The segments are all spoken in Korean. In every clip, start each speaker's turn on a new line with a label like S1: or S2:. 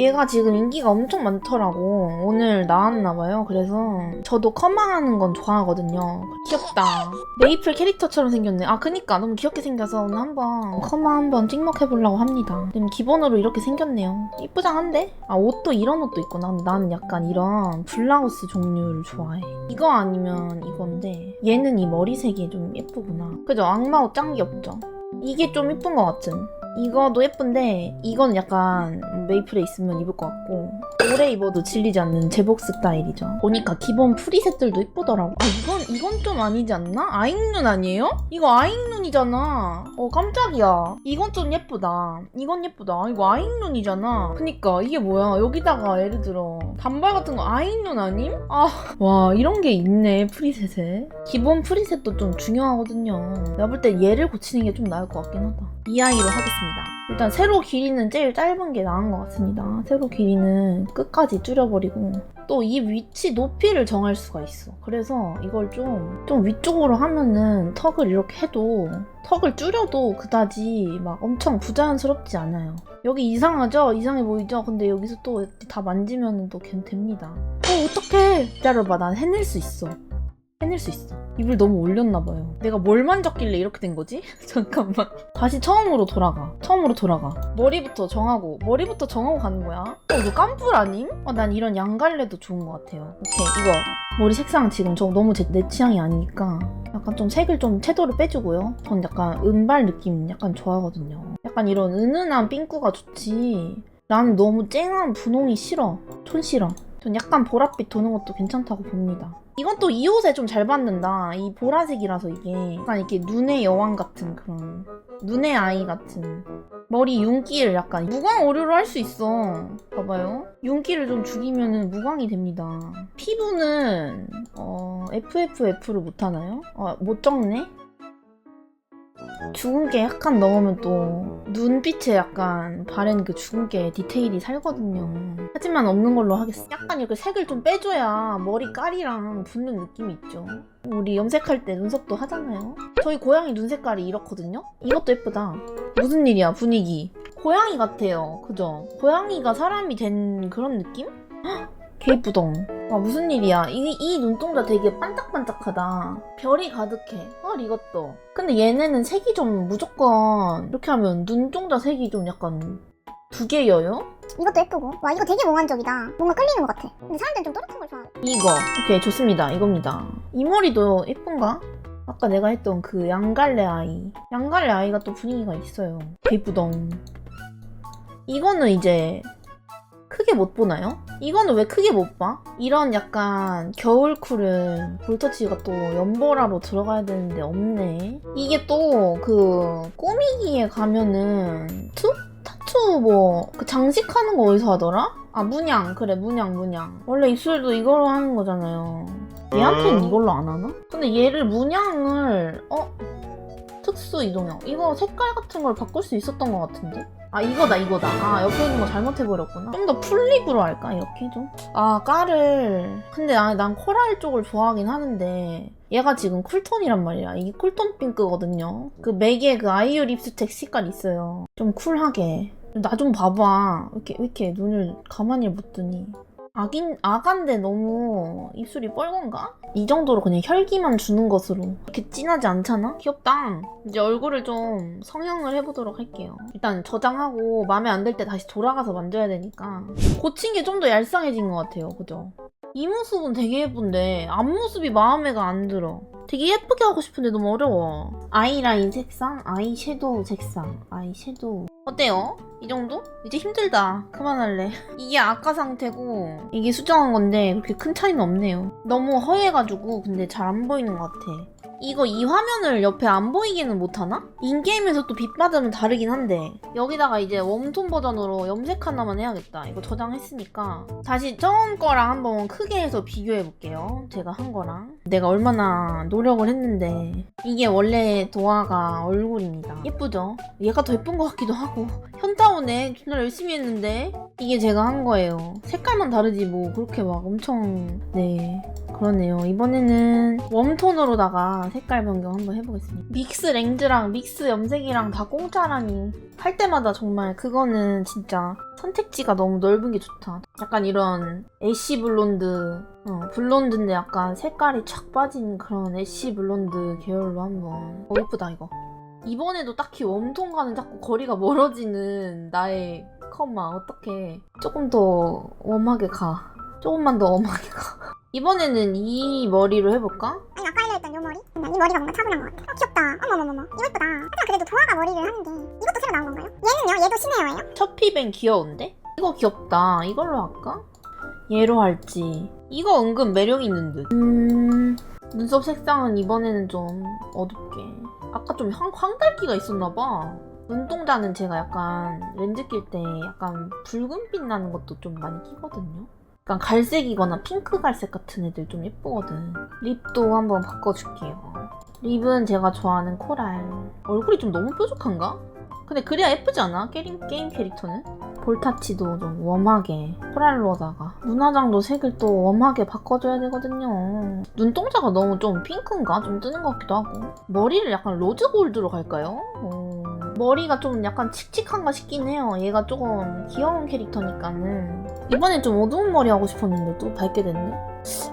S1: 얘가 지금 인기가 엄청 많더라고. 오늘 나왔나봐요. 그래서 저도 커마하는 건 좋아하거든요. 귀엽다. 메이플 캐릭터처럼 생겼네. 아, 그니까 너무 귀엽게 생겨서 오늘 한번 커마 한번 찍먹해보려고 합니다. 지금 기본으로 이렇게 생겼네요. 이쁘장한데? 아, 옷도 이런 옷도 있구나. 나는 약간 이런 블라우스 종류를 좋아해. 이거 아니면 이건데 얘는 이 머리색이 좀 예쁘구나. 그죠? 악마 옷 짱 귀엽죠? 이게 좀 예쁜 것 같은. 이거도 예쁜데 이건 약간 메이플에 있으면 입을 것 같고 오래 입어도 질리지 않는 제복 스타일이죠. 보니까 기본 프리셋들도 예쁘더라고. 아 이건 이건 좀 아니지 않나? 아잉눈 아니에요? 이거 아잉눈이잖아. 어 깜짝이야. 이건 좀 예쁘다. 이건 예쁘다. 이거 아잉눈이잖아. 그니까 이게 뭐야? 여기다가 예를 들어 단발 같은 거 아잉눈 아님? 아 와 이런 게 있네 프리셋에. 기본 프리셋도 좀 중요하거든요. 내가 볼 때 얘를 고치는 게 좀 나을 것 같긴 하다. 이 아이로 하겠습니다. 일단 세로 길이는 제일 짧은 게 나은 것 같습니다. 세로 길이는 끝까지 줄여버리고 또 이 위치 높이를 정할 수가 있어. 그래서 이걸 좀, 좀 위쪽으로 하면은 턱을 이렇게 해도 턱을 줄여도 그다지 막 엄청 부자연스럽지 않아요. 여기 이상하죠? 이상해 보이죠? 근데 여기서 또 다 만지면 또괜 됩니다. 어, 어떡해! 기다려봐. 난 해낼 수 있어. 해낼 수 있어. 입을 너무 올렸나봐요. 내가 뭘 만졌길래 이렇게 된 거지? 잠깐만. 다시 처음으로 돌아가. 처음으로 돌아가. 머리부터 정하고, 머리부터 정하고 가는 거야. 어, 이거 깜뿔 아님? 어, 난 이런 양갈래도 좋은 것 같아요. 오케이, 이거. 머리 색상 지금 저 너무 제, 내 취향이 아니니까. 약간 좀 색을 좀 채도를 빼주고요. 전 약간 은발 느낌 약간 좋아하거든요. 약간 이런 은은한 삥꾸가 좋지. 나는 너무 쨍한 분홍이 싫어. 촌 싫어. 전 약간 보랏빛 도는 것도 괜찮다고 봅니다. 이건 또 이 옷에 좀 잘 받는다. 이 보라색이라서 이게 약간 이렇게 눈의 여왕 같은 그런 눈의 아이 같은 머리 윤기를 약간 무광 오류로 할 수 있어. 봐봐요. 윤기를 좀 죽이면은 무광이 됩니다. 피부는 어 FFF를 못 하나요? 어 못 적네. 게 약간 넣으면 또 눈빛에 약간 바른 그게 디테일이 살거든요. 하지만 없는 걸로 하겠습니다. 약간 이렇게 색을 좀 빼줘야 머리 깔이랑 붙는 느낌이 있죠. 우리 염색할 때 눈썹도 하잖아요. 저희 고양이 눈 색깔이 이렇거든요. 이것도 예쁘다. 무슨 일이야 분위기. 고양이 같아요. 그죠? 고양이가 사람이 된 그런 느낌? 헉, 개이쁘덩. 와 무슨 일이야. 이, 이 눈동자 되게 반짝반짝하다. 별이 가득해. 헐 이것도. 근데 얘네는 색이 좀 무조건 이렇게 하면 눈동자 색이 좀 약간 두 개여요?
S2: 이것도 예쁘고 와 이거 되게 몽환적이다 뭔가 끌리는 것 같아 근데 사람들은 좀 또렷한 걸 좋아해
S1: 이거 오케이 좋습니다 이겁니다 이 머리도 예쁜가? 아까 내가 했던 그 양갈래 아이 양갈래 아이가 또 분위기가 있어요 예쁘덩 이거는 이제 크게 못 보나요? 이거는 왜 크게 못 봐? 이런 약간 겨울 쿨은 볼터치가 또 연보라로 들어가야 되는데 없네 이게 또 그 꾸미기에 가면은 투? 타투 뭐 그 장식하는 거 어디서 하더라? 아 문양 그래 문양 문양 원래 입술도 이걸로 하는 거잖아요 얘한테는 이걸로 안 하나? 근데 얘를 문양을 어? 특수 이동형 이거 색깔 같은 걸 바꿀 수 있었던 것 같은데 아 이거다 이거다. 아 옆에 있는 거 잘못해버렸구나. 좀 더 풀립으로 할까 이렇게 좀아 깔을. 근데 아, 난 코랄 쪽을 좋아하긴 하는데 얘가 지금 쿨톤이란 말이야. 이게 쿨톤 핑크거든요. 그 맥의 그 아이유 립스틱 색깔 있어요. 좀 쿨하게. 나 좀 봐봐. 왜 이렇게, 왜 이렇게 눈을 가만히 못 뜨니 악인, 악한데 너무 입술이 뻘건가? 이 정도로 그냥 혈기만 주는 것으로 이렇게 진하지 않잖아? 귀엽다 이제 얼굴을 좀 성형을 해보도록 할게요 일단 저장하고 마음에 안 들 때 다시 돌아가서 만져야 되니까 고친 게 좀 더 얄쌍해진 것 같아요 그죠? 이 모습은 되게 예쁜데 앞모습이 마음에가 안 들어 되게 예쁘게 하고 싶은데 너무 어려워 아이라인 색상, 아이섀도우 색상, 아이섀도우 어때요? 이 정도? 이제 힘들다. 그만할래. 이게 아까 상태고 이게 수정한 건데 그렇게 큰 차이는 없네요. 너무 허해가지고 근데 잘 안 보이는 것 같아. 이거 이 화면을 옆에 안 보이게는 못하나? 인게임에서 또 빛 받으면 다르긴 한데. 여기다가 이제 웜톤 버전으로 염색 하나만 해야겠다. 이거 저장했으니까. 다시 처음 거랑 한번 크게 해서 비교해 볼게요. 제가 한 거랑. 내가 얼마나 노력을 했는데. 이게 원래 도화가 얼굴입니다. 예쁘죠? 얘가 더 예쁜 것 같기도 하고. 현타오네. 존나 열심히 했는데. 이게 제가 한 거예요. 색깔만 다르지 뭐 그렇게 막 엄청. 네. 그러네요. 이번에는 웜톤으로다가 색깔 변경 한번 해보겠습니다. 믹스 렌즈랑 믹스 염색이랑 다 공짜라니 할 때마다 정말 그거는 진짜 선택지가 너무 넓은 게 좋다. 약간 이런 애쉬 블론드, 어, 블론드인데 약간 색깔이 착 빠진 그런 애쉬 블론드 계열로 한번. 어, 예쁘다 이거. 이번에도 딱히 웜톤과는 자꾸 거리가 멀어지는 나의 컴마 어떻게 조금 더 웜하게 가. 조금만 더 웜하게 가. 이번에는 이 머리로 해볼까?
S2: 아니 알려했던 요 머리? 이 머리가 뭔가 차분한 것 같아 어 귀엽다 어머머머머 이거 예쁘다 하지만 그래도 도화가 머리를 하는데 이것도 새로 나온 건가요? 얘는요? 얘도 시네어예요?
S1: 첫피뱅 귀여운데? 이거 귀엽다. 이걸로 할까? 얘로 할지. 이거 은근 매력 있는 듯. 음, 눈썹 색상은 이번에는 좀 어둡게. 아까 좀 황, 황달기가 있었나봐. 눈동자는 제가 약간 렌즈 낄 때 약간 붉은빛 나는 것도 좀 많이 끼거든요. 약간 갈색이거나 핑크 갈색 같은 애들 좀 예쁘거든. 립도 한번 바꿔줄게요. 립은 제가 좋아하는 코랄. 얼굴이 좀 너무 뾰족한가? 근데 그래야 예쁘지 않아? 게임, 게임 캐릭터는? 볼타치도 좀 웜하게 코랄로다가 눈화장도 색을 또 웜하게 바꿔줘야 되거든요 눈동자가 너무 좀 핑크인가? 좀 뜨는 것 같기도 하고 머리를 약간 로즈 골드로 갈까요? 어, 머리가 좀 약간 칙칙한가 싶긴 해요. 얘가 조금 귀여운 캐릭터니까는. 이번엔 좀 어두운 머리 하고 싶었는데 또 밝게 됐네?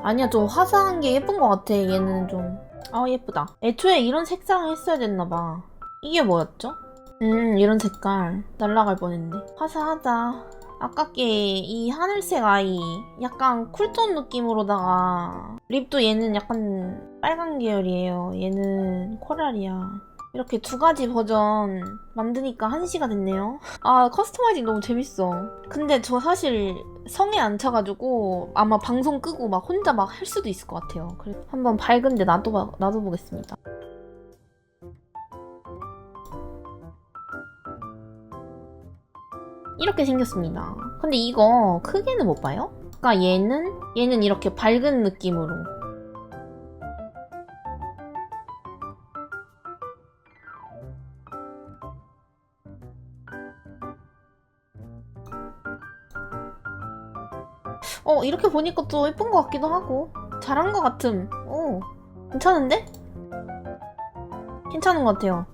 S1: 아니야 좀 화사한 게 예쁜 것 같아. 얘는 좀. 아 예쁘다. 애초에 이런 색상을 했어야 됐나봐. 이게 뭐였죠? 음 이런 색깔. 날라갈 뻔했네. 화사하다. 아깝게 이 하늘색 아이 약간 쿨톤 느낌으로다가 립도 얘는 약간 빨간 계열이에요. 얘는 코랄이야 이렇게 두 가지 버전 만드니까 한시가 됐네요. 아 커스터마이징 너무 재밌어. 근데 저 사실 성에 안 차가지고 아마 방송 끄고 막 혼자 막 할 수도 있을 것 같아요. 그래 한번 밝은데 놔둬, 놔둬보겠습니다. 이렇게 생겼습니다. 근데 이거 크게는 못 봐요? 그러니까 얘는 얘는 이렇게 밝은 느낌으로 어 이렇게 보니까 또 예쁜 것 같기도 하고 잘한 것 같음. 오 괜찮은데? 괜찮은 것 같아요.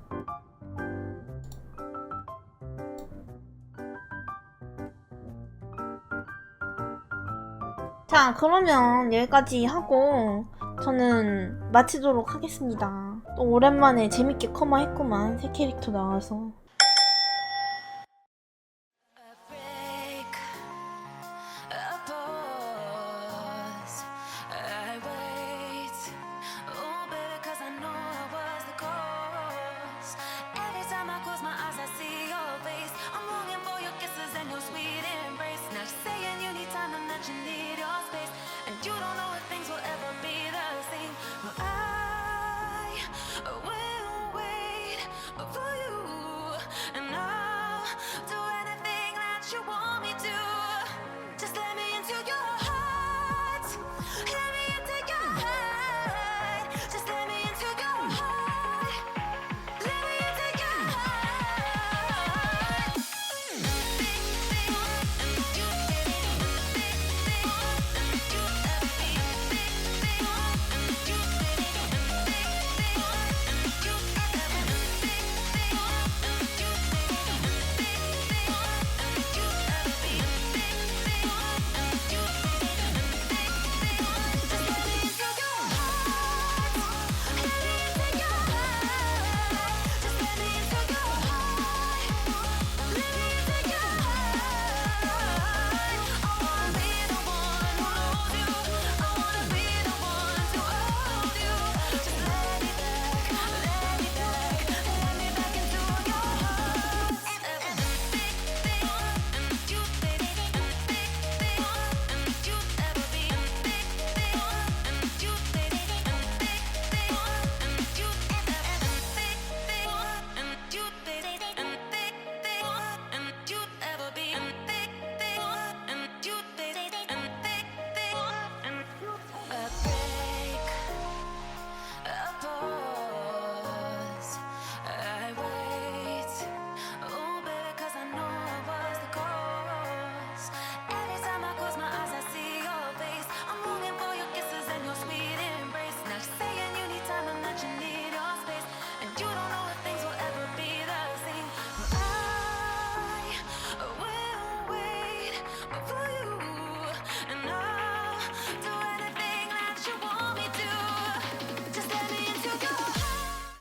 S1: 자, 그러면 여기까지 하고 저는 마치도록 하겠습니다. 또 오랜만에 재밌게 커마 했구만. 새 캐릭터 나와서.
S3: 是我。